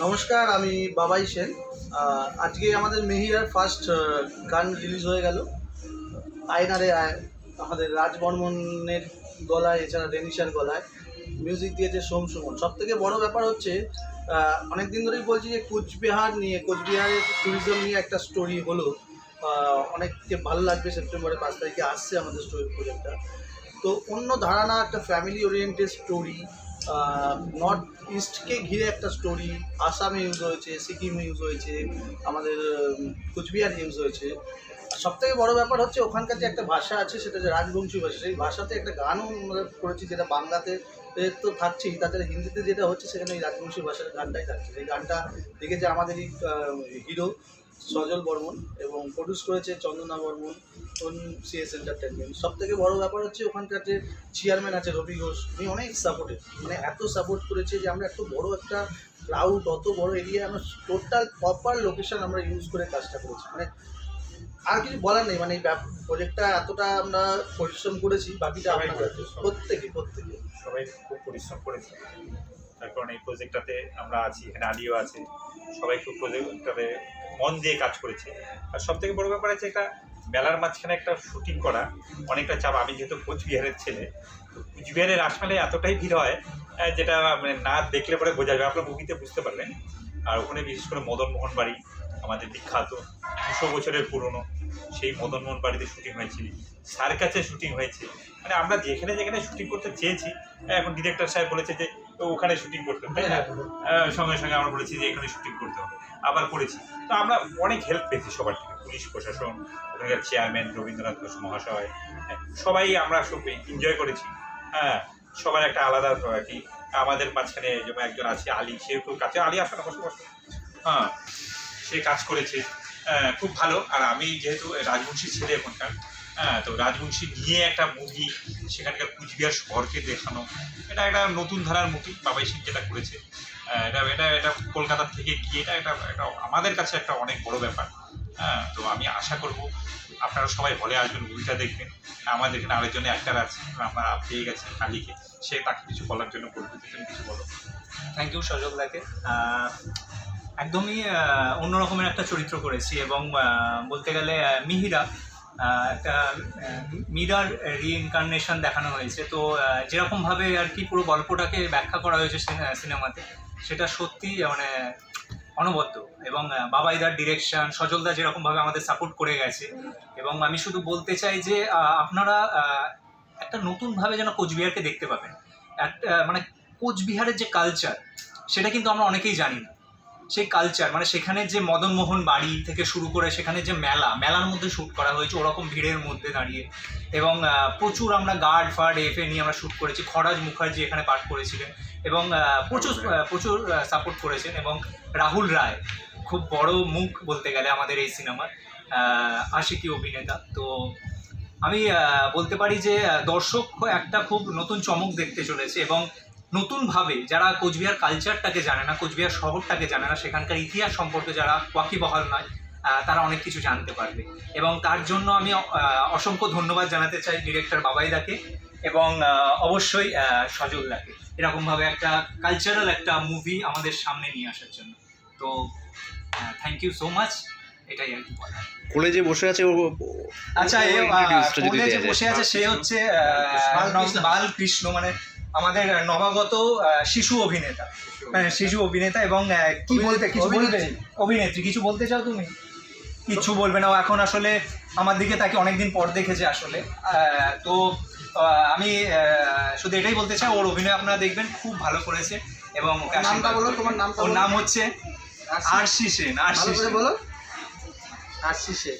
নমস্কার, আমি বাবাই সেন। আজকে আমাদের মেহিরার ফার্স্ট গান রিলিজ হয়ে গেল। আয়নারে আয় আমাদের রাজ বর্মনের গলায়, এছাড়া রেনিশার গলায় মিউজিক দিয়েছে সোম সুমন। সব থেকে বড় ব্যাপার হচ্ছে অনেকদিন ধরেই বলছি যে কোচবিহার নিয়ে, কোচবিহারের ট্যুরিজম নিয়ে একটা স্টোরি হলো। অনেককে ভালো লাগবে, সেপ্টেম্বরের পাঁচ তারিখে আসছে আমাদের স্টোরি প্রজেক্টটা তো অন্য ধারণা একটা ফ্যামিলি ওরিয়েন্টেড স্টোরি নর্থ ইস্টকে ঘিরে একটা স্টোরি আসামে ইউজ হয়েছে সিকিমে ইউজ হয়েছে, আমাদের কোচবিহার ইউজ হয়েছে। সব থেকে বড় ব্যাপার হচ্ছে ওখানকার যে একটা ভাষা আছে, সেটা যে রাজবংশী ভাষা, সেই ভাষাতে একটা গানও আমরা করেছি, যেটা বাংলাতে তো থাকছেই। তাছাড়া হিন্দিতে যেটা হচ্ছে, সেখানে এই রাজবংশী ভাষার গানটাই থাকছে। সেই গানটা লিখেছে আমাদেরই হিরো। সজল বর্মন এবং প্রডিউস করেছে চন্দনা বর্মন সিএস এন্টারটেনমেন্ট সব থেকে বড় ব্যাপার হচ্ছে ওখানকার যে চেয়ারম্যান আছে রবি ঘোষ উনি অনেক সাপোর্টেড মানে এত সাপোর্ট করেছে যে আমরা এত বড় একটা ক্রাউড অত বড় এরিয়া আমরা টোটাল প্রপার লোকেশন আমরা ইউজ করে কাজটা করেছি। মানে আর কিছু বলার নেই মানে প্রজেক্টটা এতটা আমরা পরিশ্রম করেছি বাকিটা আপনাদের করেছে, প্রত্যেকে প্রত্যেকে। সবাই খুব পরিশ্রম করেছে। তার কারণ এই প্রজেক্টটাতে আমরা আছি, এখানে আলিও আছে। সবাই খুব প্রজেক্টটাতে মন দিয়ে কাজ করেছে। আর সব থেকে বড় ব্যাপার আছে একটা মেলার মাঝখানে একটা শুটিং করা, অনেকটা চাপ। আমি যেহেতু কোচবিহারের ছেলে কোচবিহারের আসলে এতটাই ভিড় হয় যেটা মানে না দেখলে পরে বোঝা যাবে। আপনার মুভিতে বুঝতে পারবেন। আর ওখানে বিশেষ করে মদন মোহন বাড়ি, আমাদের বিখ্যাত, দুশো বছরের পুরনো, সেই মদন মোহন বাড়িতে শুটিং হয়েছে, সার্কাসে শুটিং হয়েছে। মানে আমরা যেখানে যেখানে শুটিং করতে চেয়েছি, এখন ডিরেক্টর সাহেব বলেছে যে তো ওখানে শুটিং করতে হবে আহ, সঙ্গে সঙ্গে আমরা বলেছি যে এখানে শুটিং করতে হবে। আবার করেছি। তো আমরা অনেক হেল্প পেয়েছি সবার থেকে। পুলিশ প্রশাসন ওখানকার চেয়ারম্যান রবীন্দ্রনাথ ঘোষ মহাশয় হ্যাঁ, সবাই আমরা সব এনজয় করেছি। হ্যাঁ সবার একটা আলাদা আর কি। আমাদের মাঝখানে যেমন একজন আছে আলী সে খুব কাছে আলী আসে না বসে বসে। হ্যাঁ সে কাজ করেছে। আহ, খুব ভালো। আর আমি যেহেতু রাজবংশী ছেলে এখনকার হ্যাঁ তো রাজবংশী নিয়ে একটা মুভি সেখানকার কুচবিহার শহরকে দেখানো। এটা একটা নতুন ধারার মুভি বাবাই সিং যেটা করেছে। এটা এটা এটা কলকাতার থেকে গিয়ে এটা একটা একটা আমাদের কাছে একটা অনেক বড় ব্যাপার। হ্যাঁ তো আমি আশা করব আপনারা সবাই হলে আসবেন মুভিটা দেখবেন। আমাদের এখানে আরেকজন অ্যাক্টার আছে আমরা পেয়ে গেছি কালীকে সে তাকে কিছু বলার জন্য বলব, তুমি কিছু বলো। থ্যাংক ইউ সজল দাকে। একদমই অন্যরকমের একটা চরিত্র করেছি এবং বলতে গেলে মিহিরা একটা মিরার রিইনকার্নেশন দেখানো হয়েছে। তো যেরকমভাবে আর কি পুরো গল্পটাকে ব্যাখ্যা করা হয়েছে সিনেমাতে, সেটা সত্যি মানে অনবদ্য। এবং বাবাইদার ডিরেকশন সজলদা যেরকমভাবে আমাদের সাপোর্ট করে গেছে। এবং আমি শুধু বলতে চাই যে আপনারা একটা নতুনভাবে যেন কোচবিহারকে দেখতে পাবেন। একটা মানে কোচবিহারের যে কালচার সেটা কিন্তু আমরা অনেকেই জানি না। সেই কালচার মানে সেখানে যে মদন মোহন বাড়ি থেকে শুরু করে সেখানে যে মেলা মেলার মধ্যে শ্যুট করা হয়েছে ওরকম ভিড়ের মধ্যে দাঁড়িয়ে। এবং প্রচুর আমরা গার্ড ফার্ড এফে নিয়ে আমরা শ্যুট করেছি। খরাজ মুখার্জি এখানে পাঠ করেছিলেন। এবং প্রচুর প্রচুর সাপোর্ট করেছেন। এবং রাহুল রায় খুব বড় মুখ বলতে গেলে আমাদের এই সিনেমার আশিকি অভিনেতা। তো আমি বলতে পারি যে দর্শক একটা খুব নতুন চমক দেখতে চলেছে। এবং নতুনভাবে যারা কোচবিহার কালচারটাকে জানে না কোচবিহার শহরটাকে জানে না সেখানকার ইতিহাস সম্পর্কে যারা ওয়াকিবহাল নয় তারা অনেক কিছু জানতে পারবে। এবং তার জন্য আমি আহ, অসংখ্য ধন্যবাদ জানাতে চাই ডিরেক্টর বাবাইদাকে এবং আহ, অবশ্যই আহ, সজলদাকে। এরকমভাবে একটা কালচারাল একটা মুভি আমাদের সামনে নিয়ে আসার জন্য। তো থ্যাংক ইউ সো মাচ এটাই আর কি বলার। কোলে যে বসে আছে ও আচ্ছা ও এ introduce টা যদি কোলে যে বসে আছে সে হচ্ছে। বালকৃষ্ণ মানে আমাদের নবাগত শিশু অভিনেতা। মানে শিশু অভিনেতা এবং কি বলতে কিছু বলবে? অভিনেত্রী। কিছু বলতে চাও তুমি? কিচ্ছু বলবে না ও এখন আসলে আমার দিকে তাকে অনেকদিন পর দেখেছে আসলে। তো আমি শুধু এটাই বলতে চাই ওর অভিনয় আপনারা দেখবেন খুব ভালো করেছে এবং নামটা বলো, তোমার নামটা ওর নাম হচ্ছে আরশি সেন আরশি সেন। বলো আসছি সে